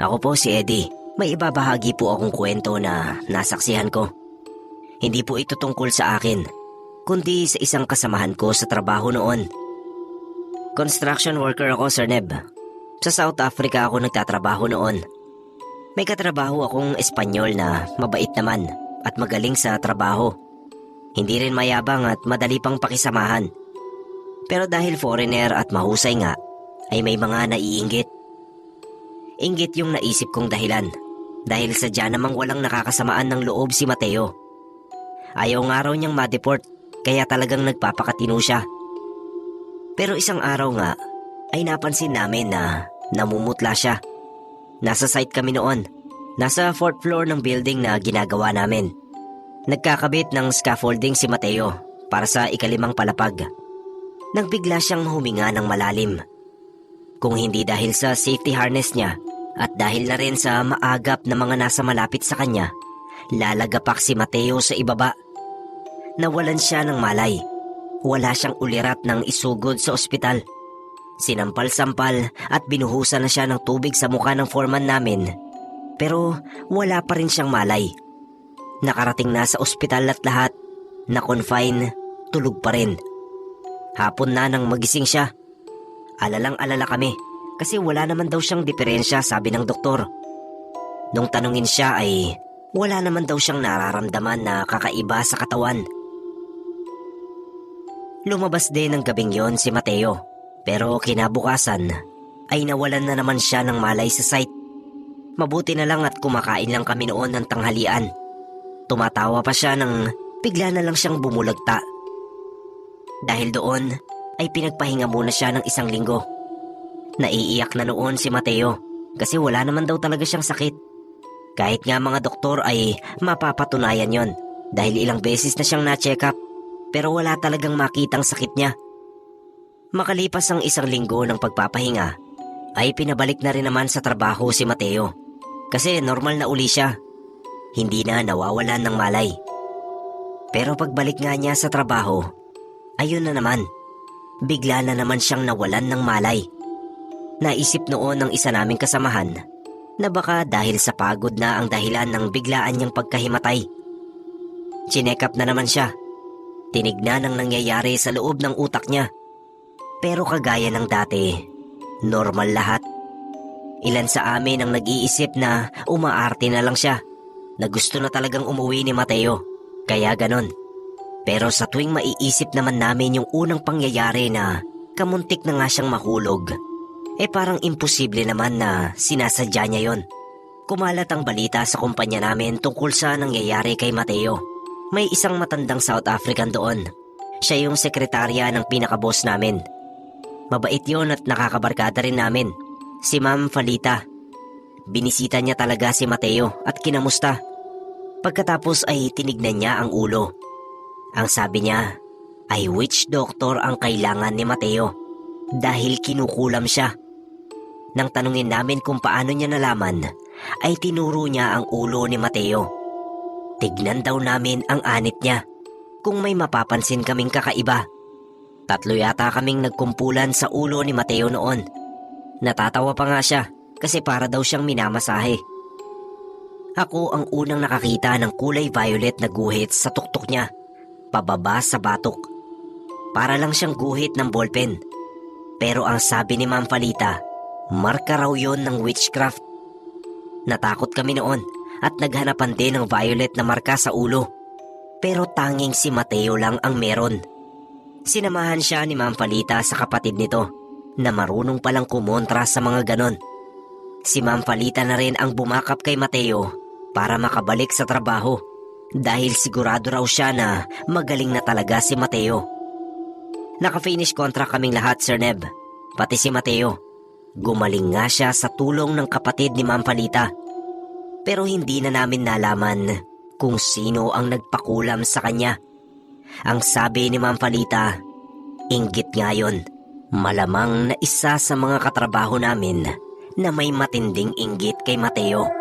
Ako po si Eddie. May ibabahagi po akong kwento na nasaksihan ko. Hindi po ito tungkol sa akin, kundi sa isang kasamahan ko sa trabaho noon. Construction worker ako, Sir Neb. Sa South Africa ako nagtatrabaho noon. May katrabaho akong Espanyol na mabait naman at magaling sa trabaho. Hindi rin mayabang at madali pang pakisamahan. Pero dahil foreigner at mahusay nga, ay may mga naiinggit. Inggit yung naisip kong dahilan dahil sadya namang walang nakakasamaan ng loob si Mateo. Ayaw nga raw niyang ma-deport kaya talagang nagpapakatino siya. Pero isang araw nga ay napansin namin na namumutla siya. Nasa site kami noon. Nasa fourth floor ng building na ginagawa namin. Nagkakabit ng scaffolding si Mateo para sa ikalimang palapag. Nang bigla siyang huminga ng malalim. Kung hindi dahil sa safety harness niya at dahil na rin sa maagap na mga nasa malapit sa kanya, lalagapak si Mateo sa ibaba. Nawalan siya ng malay. Wala siyang ulirat ng isugod sa ospital. Sinampal-sampal at binuhusan na siya ng tubig sa mukha ng foreman namin. Pero wala pa rin siyang malay. Nakarating na sa ospital at lahat. Na-confine, tulog pa rin. Hapon na nang magising siya. Alalang alala kami kasi wala naman daw siyang diferensya sabi ng doktor. Nung tanungin siya ay wala naman daw siyang nararamdaman na kakaiba sa katawan. Lumabas din ng gabing yon si Mateo pero kinabukasan ay nawalan na naman siya ng malay sa site. Mabuti na lang at kumakain lang kami noon ng tanghalian. Tumatawa pa siya nang bigla na lang siyang bumulagta. Dahil doon ay pinagpahinga muna siya ng isang linggo. Naiiyak na noon si Mateo kasi wala naman daw talaga siyang sakit. Kahit nga mga doktor ay mapapatunayan yon dahil ilang beses na siyang na-check up pero wala talagang makitang sakit niya. Makalipas ang isang linggo ng pagpapahinga, ay pinabalik na rin naman sa trabaho si Mateo. Kasi normal na uli siya. Hindi na nawawalan ng malay. Pero pagbalik nga niya sa trabaho, ayun na naman. Bigla na naman siyang nawalan ng malay. Naisip noon ng isa naming kasamahan na baka dahil sa pagod na ang dahilan ng biglaan niyang pagkahimatay. Chinek up na naman siya. Tinignan ang nangyayari sa loob ng utak niya. Pero kagaya ng dati, normal lahat. Ilan sa amin ang nag-iisip na umaarte na lang siya, na gusto na talagang umuwi ni Mateo, kaya ganon. Pero sa tuwing maiisip naman namin yung unang pangyayari na kamuntik na nga siyang mahulog, eh parang imposible naman na sinasadya niya yon. Kumalat ang balita sa kumpanya namin tungkol sa nangyayari kay Mateo. May isang matandang South African doon. Siya yung sekretarya ng pinakaboss namin Mabait yon at nakakabarkada rin namin. Si Ma'am Falita. Binisita niya talaga si Mateo at kinamusta. Pagkatapos ay tinignan niya ang ulo. Ang sabi niya ay witch doctor ang kailangan ni Mateo dahil kinukulam siya. Nang tanungin namin kung paano niya nalaman, ay tinuro niya ang ulo ni Mateo. Tignan daw namin ang anit niya kung may mapapansin kaming kakaiba. Tatlo yata kaming nagkumpulan sa ulo ni Mateo noon. Natatawa pa nga siya kasi para daw siyang minamasahe. Ako ang unang nakakita ng kulay violet na guhit sa tuktok niya, pababa sa batok. Para lang siyang guhit ng ballpen. Pero ang sabi ni Ma'am Falita, marka raw yon ng witchcraft. Natakot kami noon at naghanapan din ng violet na marka sa ulo. Pero tanging si Mateo lang ang meron. Sinamahan siya ni Ma'am Falita sa kapatid nito na marunong palang kumontra sa mga ganon. Si Ma'am Falita na rin ang bumakap kay Mateo para makabalik sa trabaho dahil sigurado raw siya na magaling na talaga si Mateo. Naka-finish contract kaming lahat, Sir Neb. Pati si Mateo. Gumaling nga siya sa tulong ng kapatid ni Ma'am Falita. Pero hindi na namin nalaman kung sino ang nagpakulam sa kanya. Ang sabi ni Ma'am Palita, inggit nga yun. Malamang na isa sa mga katrabaho namin na may matinding inggit kay Mateo.